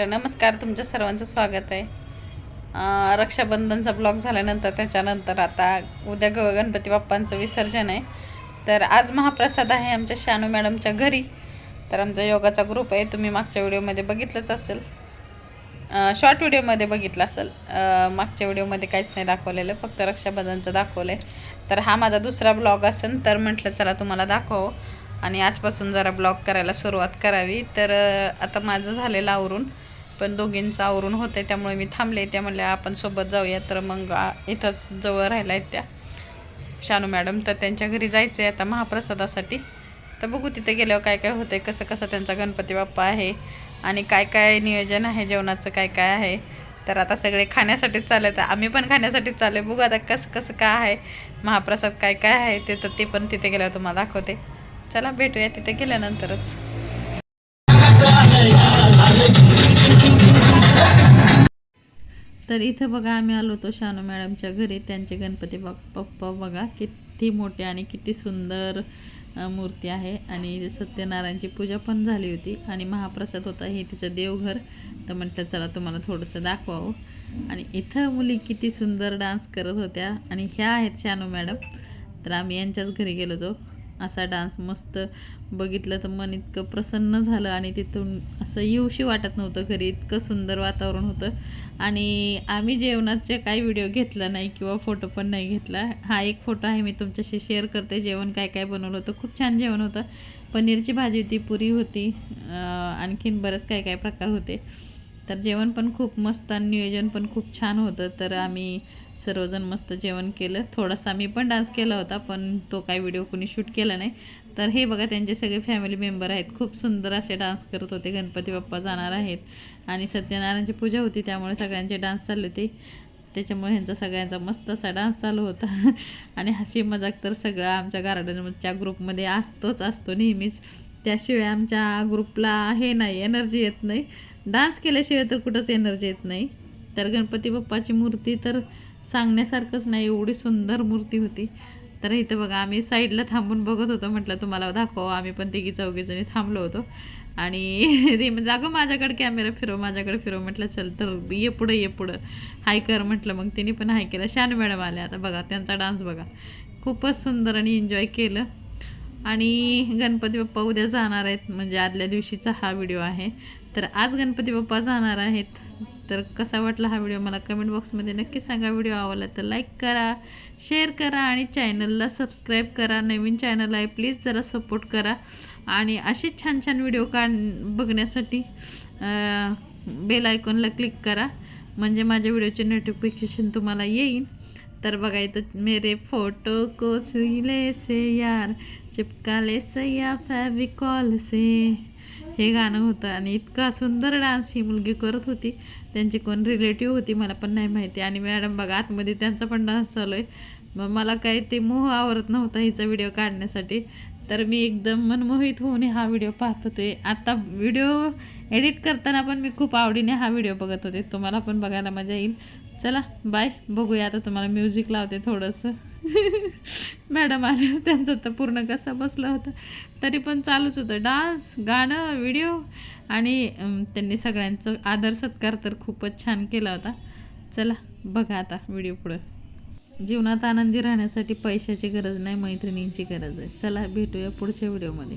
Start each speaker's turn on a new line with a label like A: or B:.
A: तर नमस्कार तुमच्या सर्वांचं स्वागत आहे. रक्षाबंधनचा ब्लॉग झाल्यानंतर त्याच्यानंतर आता उद्या ग गणपती बाप्पांचं विसर्जन आहे. तर आज महाप्रसाद आहे आमच्या शानू मॅडमच्या घरी. तर आमचा योगाचा ग्रुप आहे तुम्ही मागच्या व्हिडिओमध्ये बघितलंच असेल. शॉर्ट व्हिडिओमध्ये बघितलं असेल. मागच्या व्हिडिओमध्ये काहीच नाही दाखवलेलं फक्त रक्षाबंधनचं दाखवलं आहे तर हा माझा दुसरा ब्लॉग असेल तर म्हटलं चला तुम्हाला दाखव. आणि आजपासून जरा ब्लॉग करायला सुरुवात करावी. तर आता माझं झालेलं आवरून पण दोघींचं आवरून होतं त्यामुळे मी थांबले त्या म्हणल्या आपण सोबत जाऊया. तर मग इथंच जवळ राहिल्या आहेत त्या. शानू मॅडम तर त्यांच्या घरी जायचं आहे आता महाप्रसादासाठी. तर बघू तिथे गेल्यावर काय काय होतं आहे कसं कसं त्यांचा गणपती बाप्पा आहे आणि काय काय नियोजन आहे जेवणाचं काय काय आहे. तर आता सगळे खाण्यासाठीच चालले तर आम्ही पण खाण्यासाठीच चालले बघू आता कसं कसं काय आहे महाप्रसाद काय काय आहे ते तर ते पण तिथे गेल्यावर तुम्हाला दाखवते. चला भेटूया तिथे गेल्यानंतरच. तर इथं बघा आम्ही आलो होतो शानू मॅडमच्या घरी. त्यांचे गणपती बाप- बाप्पा बघा किती मोठे आणि किती सुंदर मूर्ती आहे. आणि सत्यनारायणची पूजा पण झाली होती. आणि महाप्रसाद होता. हे तिचं देवघर. तर म्हटलं चला तुम्हाला थोडंसं दाखवावं. आणि इथं मुली किती सुंदर डान्स करत होत्या. आणि ह्या आहेत शानू मॅडम. तर आम्ही यांच्याच घरी गेलो होतो. असा डान्स मस्त बघितलं तर मन इतकं प्रसन्न झालं आणि तिथून असं येऊशी वाटत नव्हतं घरी. इतकं सुंदर वातावरण होतं. आणि आम्ही जेवणाचे काही व्हिडिओ घेतला नाही किंवा फोटो पण नाही घेतला. हा एक फोटो आहे मी तुमच्याशी शेअर करते. जेवण काय काय बनवलं होतं. खूप छान जेवण होतं. पनीरची भाजी होती पुरी होती आणखीन बरेच काय काय प्रकार होते. तर जेवण पण खूप मस्त आणि नियोजन पण खूप छान होतं. तर आम्ही सर्वजण मस्त जेवण केलं. थोडासा मी पण डान्स केला होता पण तो काही व्हिडिओ कोणी शूट केला नाही. तर हे बघा त्यांचे सगळे फॅमिली मेंबर आहेत. खूप सुंदर असे डान्स करत होते. गणपती बाप्पा जाणार आहेत. आणि सत्यनारायणची पूजा होती त्यामुळे सगळ्यांचे डान्स चालले होते. त्याच्यामुळे ह्यांचा सगळ्यांचा मस्त असा डान्स चालू होता. आणि हसी मजाक तर सगळं आमच्या गार्डनच्या ग्रुपमध्ये असतोच असतो नेहमीच. त्याशिवाय आमच्या ग्रुपला हे नाही एनर्जी येत नाही. डान्स केल्याशिवाय तर कुठंच एनर्जी येत नाही. तर गणपती बाप्पाची मूर्ती तर सांगण्यासारखंच नाही एवढी सुंदर मूर्ती होती. तर इथं बघा आम्ही साईडला थांबून बघत होतो म्हटलं तुम्हाला दाखव आम्ही पण तिघी चौघीजणी थांबलो होतो. आणि ते म्हणजे अगं माझ्याकडे कॅमेरा फिरव माझ्याकडे फिरव. म्हटलं चल तर ये पुढं ये पुढं. हाय कर म्हटलं मग तिने पण हाय केलं. शान मॅडम आल्या. आता बघा त्यांचा डान्स बघा. खूपच सुंदर आणि एन्जॉय केलं. आणि गणपती बाप्पा उद्या जाणार आहेत. म्हणजे आदल्या दिवशीचा हा व्हिडिओ आहे. तर आज गणपती बाप्पा जाणार आहेत. तर कसा वाटला हा व्हिडिओ मला कमेंट बॉक्समध्ये नक्की सांगा. व्हिडिओ आवडला तर लाईक करा शेअर करा आणि चॅनलला सबस्क्राईब करा. नवीन चॅनल आहे प्लीज जरा सपोर्ट करा. आणि असेच छान छान व्हिडिओ काढ बघण्यासाठी बेल आयकॉनला क्लिक करा. म्हणजे माझ्या व्हिडिओचे नोटिफिकेशन तुम्हाला येईल तर बघा इथं मेरे फोटो को सिले से यार चिपकाले से या फॅबिकॉल से. हे गाणं होतं आणि इतका सुंदर डान्स ही मुलगी करत होती. त्यांची कोण रिलेटिव्ह होती मला पण नाही माहिती. आणि मॅडम बघा आतमध्ये त्यांचा पण डान्स चालू आहे. मग मला काही ते मोह आवरत नव्हता हिचा व्हिडिओ काढण्यासाठी. तर मी एकदम मनमोहित होऊन हा व्हिडिओ पाहत होते. आता व्हिडिओ एडिट करताना पण मी खूप आवडीने हा व्हिडिओ बघत होते. तुम्हाला पण बघायला मजा येईल. चला बाय बघूया आता तुम्हाला म्युझिक लावते थोडंसं. मॅडम आले त्यांचं तर पूर्ण कसं बसलं होतं. तरी पण चालूच होतं. डान्स गाणं व्हिडिओ आणि त्यांनी सगळ्यांचं आदर सत्कार तर खूपच छान केला होता. चला बघा आता व्हिडिओ पुढं. जीवनात आनंदी राहण्यासाठी पैशाची गरज नाही मैत्रिणींची गरज आहे. चला भेटूया पुढच्या व्हिडिओमध्ये.